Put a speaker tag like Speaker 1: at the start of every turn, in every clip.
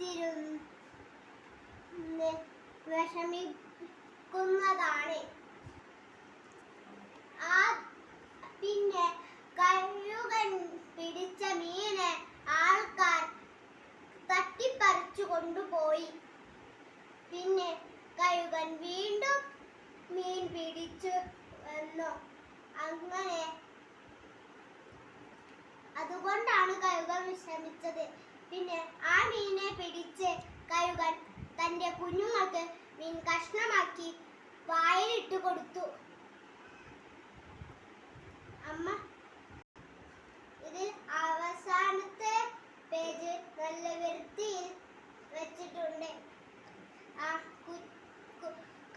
Speaker 1: കാത്തിരുന്ന് വിഷമിക്കുന്നതാണ്. ആ പിന്നെ കഴുകൻ പിടിച്ച മീനെ ആൾക്കാർ തട്ടിപ്പറിച്ചു കൊണ്ടുപോയി. പിന്നെ കഴുകൻ വീണ്ടും മീൻ പിടിച്ചു വന്നു. അങ്ങനെ അതുകൊണ്ടാണ് കഴുകൻ മീനെ കഴുകൻ തന്റെ കുഞ്ഞുങ്ങൾക്ക് മീൻ കഷ്ണമാക്കി വായിലിട്ട് കൊടുത്തു. അമ്മ ഇതിൽ അവസാനത്തെ പേജ് നല്ല വൃത്തിയിൽ വെച്ചിട്ടുണ്ട്. ആ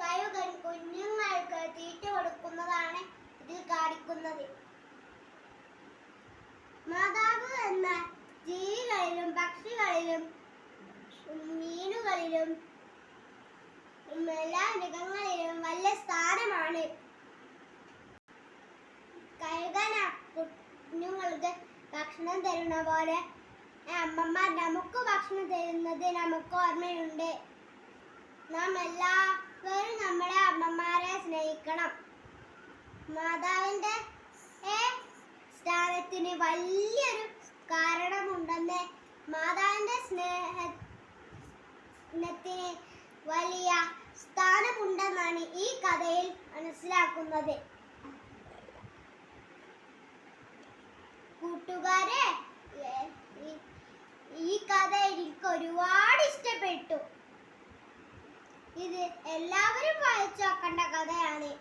Speaker 1: കഴുകൻ കുഞ്ഞുങ്ങൾക്ക് തീറ്റ കൊടുക്കുന്നതാണ് ഇതിൽ കാണിക്കുന്നത്. മാതാവ് എന്ന ജീവികളിലും പക്ഷികളിലും മീനുകളിലും എല്ലാ മൃഗങ്ങളിലും വലിയ സ്ഥാനമാണ്. കഴുകന ഭക്ഷണം തരുന്ന പോലെ അമ്മമാർ നമുക്ക് ഭക്ഷണം തരുന്നത് നമുക്ക് ഓർമ്മയുണ്ട്. നാം എല്ലാവരും നമ്മുടെ അമ്മമാരെ സ്നേഹിക്കണം. മാതാവിന്റെ സ്ഥാനത്തിന് വലിയൊരു കാരണമുണ്ടെന്ന് മാതാവിന്റെ മാതാവിന്റെ സ്നേഹത്തിന് വലിയ സ്ഥാനമുണ്ടെന്നാണ് ഈ കഥയിൽ മനസ്സിലാക്കുന്നത്. കൂട്ടുകാരെ ഈ കഥ എനിക്ക് ഒരുപാട് ഇഷ്ടപ്പെട്ടു. ഇത് എല്ലാവരും വായിച്ചു നോക്കേണ്ട കഥയാണ്.